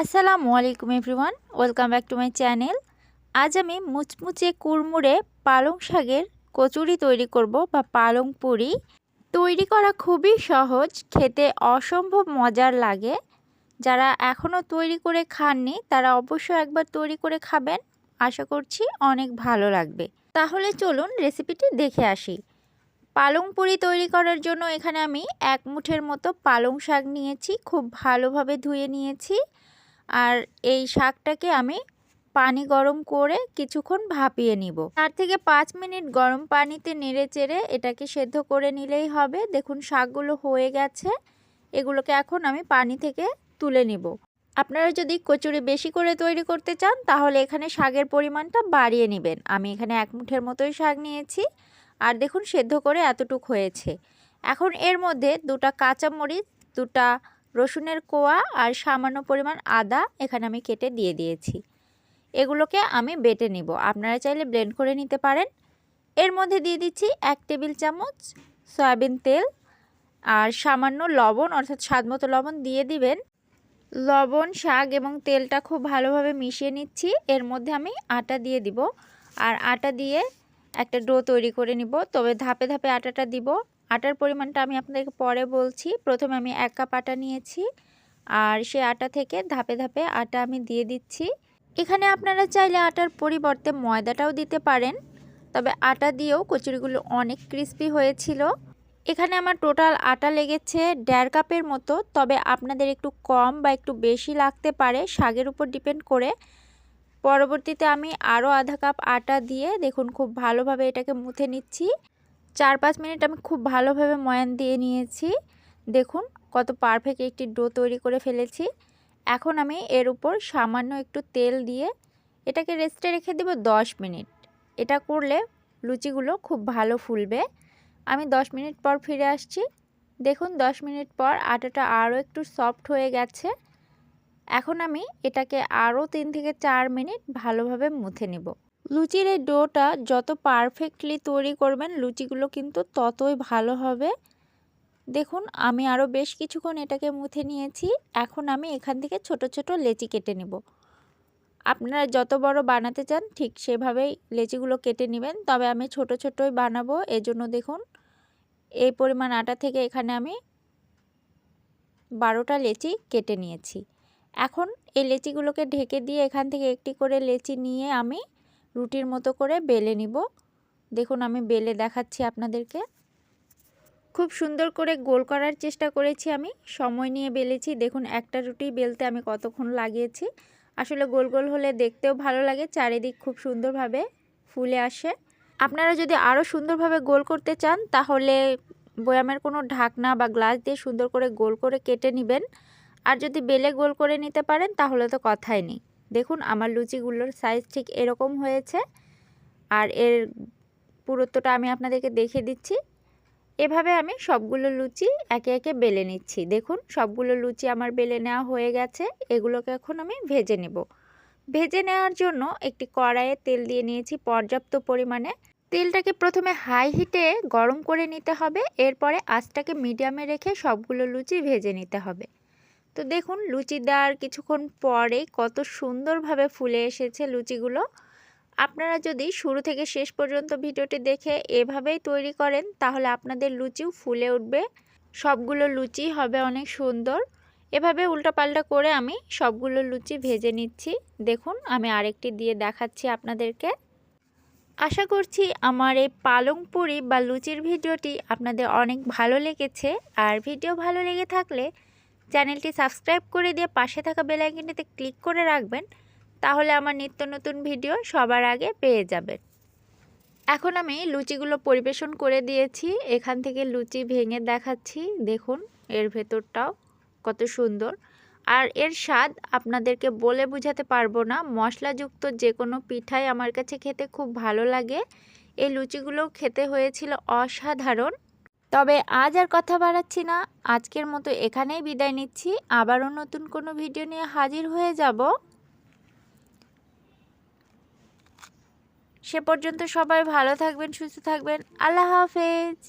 আসসালামু আলাইকুম everyone, welcome back to my channel. আজ আমি মুচমুচে কুড়মুড়ে পালং শাকের কচুরি তৈরি করব বা পালং পুরি। তৈরি করা খুবই সহজ, খেতে অসম্ভব মজার লাগে। যারা এখনও তৈরি করে খাননি, তারা অবশ্যই একবার তৈরি করে খাবেন। আশা করছি অনেক ভালো লাগবে। তাহলে চলুন রেসিপিটি দেখে আসি। পালং পুরি তৈরি করার জন্য এখানে আমি এক মুঠের মতো পালং শাক নিয়েছি, খুব ভালোভাবে ধুয়ে নিয়েছি। আর এই শাকটাকে আমি পানি গরম করে কিছুক্ষণ ভাপিয়ে নিব। চার থেকে পাঁচ মিনিট গরম পানিতে নেড়ে চেড়ে এটাকে সেদ্ধ করে নিলেই হবে। দেখুন, শাকগুলো হয়ে গেছে। এগুলোকে এখন আমি পানি থেকে তুলে নিব। আপনারা যদি কচুরি বেশি করে তৈরি করতে চান, তাহলে এখানে শাকের পরিমাণটা বাড়িয়ে নেবেন। আমি এখানে এক মুঠের মতোই শাক নিয়েছি। আর দেখুন, সেদ্ধ করে এতটুক হয়েছে। এখন এর মধ্যে দুটা কাঁচামরিচ, দুটা রসুনের কোয়া আর সামান্য পরিমাণ আদা এখানে আমি কেটে দিয়ে দিয়েছি। এগুলোকে আমি বেটে নিব। আপনারা চাইলে ব্লেন্ড করে নিতে পারেন। এর মধ্যে দিয়ে দিচ্ছি এক টেবিল চামচ সয়াবিন তেল আর সামান্য লবণ, অর্থাৎ স্বাদ মতো লবণ দিয়ে দিবেন। লবণ, শাক এবং তেলটা খুব ভালোভাবে মিশিয়ে নিচ্ছি। এর মধ্যে আমি আটা দিয়ে দিব। আর আটা দিয়ে একটা ডো তৈরি করে নিব। তবে ধাপে ধাপে আটাটা দিব। আটার পরিমাণটা আমি আপনাদেরকে পরে বলছি। প্রথমে আমি এক কাপ আটা নিয়েছি আর সে আটা থেকে ধাপে ধাপে আটা আমি দিয়ে দিচ্ছি। এখানে আপনারা চাইলে আটার পরিবর্তে ময়দাটাও দিতে পারেন, তবে আটা দিয়েও কচুরিগুলো অনেক ক্রিস্পি হয়েছিল। এখানে আমার টোটাল আটা লেগেছে দেড় কাপের মতো, তবে আপনাদের একটু কম বা একটু বেশি লাগতে পারে শাগের উপর ডিপেন্ড করে। পরবর্তীতে আমি আরও আধা কাপ আটা দিয়ে দেখুন খুব ভালোভাবে এটাকে মুথে নিচ্ছি। চার পাঁচ মিনিট আমি খুব ভালোভাবে ময়ান দিয়ে নিয়েছি। দেখুন, কত পারফেক্ট একটি ডো তৈরি করে ফেলেছি। এখন আমি এর উপর সামান্য একটু তেল দিয়ে এটাকে রেস্টে রেখে দেব দশ মিনিট। এটা করলে লুচিগুলো খুব ভালো ফুলবে। আমি দশ মিনিট পর ফিরে আসছি। দেখুন, দশ মিনিট পর আটাটা আরও একটু সফট হয়ে গেছে। এখন আমি এটাকে আরও তিন থেকে চার মিনিট ভালোভাবে মুথে নেব। লুচির এই ডোটা যত পারফেক্টলি তৈরি করবেন, লুচিগুলো কিন্তু ততই ভালো হবে। দেখুন, আমি আরও বেশ কিছুক্ষণ এটাকে মুথে নিয়েছি। এখন আমি এখান থেকে ছোট ছোট লেচি কেটে নেব। আপনারা যত বড় বানাতে চান, ঠিক সেভাবেই লেচিগুলো কেটে নেবেন। তবে আমি ছোট ছোটই বানাবো। এজন্য দেখুন, এই পরিমাণ আটা থেকে এখানে আমি বারোটা লেচি কেটে নিয়েছি। এখন এই লেচিগুলোকে ঢেকে দিয়ে এখান থেকে একটি করে লেচি নিয়ে আমি রুটির মতো করে বেলে নিব। দেখুন, আমি বেলে দেখাচ্ছি আপনাদেরকে। খুব সুন্দর করে গোল করার চেষ্টা করেছি আমি। সময় নিয়ে বেলেছি। দেখুন, একটা রুটি বেলতে আমি কতক্ষণ লাগিয়েছি। আসলে গোল গোল হলে দেখতেও ভালো লাগে, চারিদিক খুব সুন্দরভাবে ফুলে আসে। আপনারা যদি আরও সুন্দরভাবে গোল করতে চান, তাহলে বয়ামের কোনো ঢাকনা বা গ্লাস দিয়ে সুন্দর করে গোল করে কেটে নেবেন। আর যদি বেলে গোল করে নিতে পারেন, তাহলে তো কথাই নেই। দেখুন, আমার লুচিগুলোর সাইজ ঠিক এরকম হয়েছে। আর এর পুরুত্বটা আমি আপনাদেরকে দেখে দিচ্ছি। এভাবে আমি সবগুলো লুচি একে একে বেলে নিচ্ছি। দেখুন, সবগুলো লুচি আমার বেলে নেওয়া হয়ে গেছে। এগুলোকে এখন আমি ভেজে নেব। ভেজে নেওয়ার জন্য একটি কড়াইয়ে তেল দিয়ে নিয়েছি পর্যাপ্ত পরিমাণে। তেলটাকে প্রথমে হাই হিটে গরম করে নিতে হবে। এরপরে আঁচটাকে মিডিয়ামে রেখে সবগুলো লুচি ভেজে নিতে হবে। তো দেখুন লুচি দেওয়ার কিছুক্ষণ পরে কত সুন্দরভাবে ফুলে এসেছে লুচিগুলো। আপনারা যদি শুরু থেকে শেষ পর্যন্ত ভিডিওটি দেখে এভাবেই তৈরি করেন, তাহলে আপনাদের লুচিও ফুলে উঠবে। সবগুলো লুচি হবে অনেক সুন্দর। এভাবে উল্টাপাল্টা করে আমি সবগুলো লুচি ভেজে নিচ্ছি। দেখুন আমি আরেকটি দিয়ে দেখাচ্ছি আপনাদেরকে। আশা করছি আমার এই পালং পুরি বা লুচির ভিডিওটি আপনাদের অনেক ভালো লেগেছে। আর ভিডিও ভালো লেগে থাকলে চ্যানেলটি সাবস্ক্রাইব করে দিয়ে পাশে থাকা বেলাইকনটিতে ক্লিক করে রাখবেন, তাহলে আমার নিত্য নতুন ভিডিও সবার আগে পেয়ে যাবেন। এখন আমি লুচিগুলো পরিবেশন করে দিয়েছি। এখান থেকে লুচি ভেঙে দেখাচ্ছি। দেখুন, এর ভেতরটাও কত সুন্দর। আর এর স্বাদ আপনাদেরকে বলে বুঝাতে পারব না। মশলাযুক্ত যে কোনো পিঠাই আমার কাছে খেতে খুব ভালো লাগে। এই লুচিগুলো খেতে হয়েছিল অসাধারণ। তবে আজ আর কথা বাড়াচ্ছি না। আজকের মতো এখানেই বিদায় নিচ্ছি। আবারও নতুন কোনো ভিডিও নিয়ে হাজির হয়ে যাব। সে পর্যন্ত সবাই ভালো থাকবেন, সুস্থ থাকবেন। আল্লাহ হাফেজ।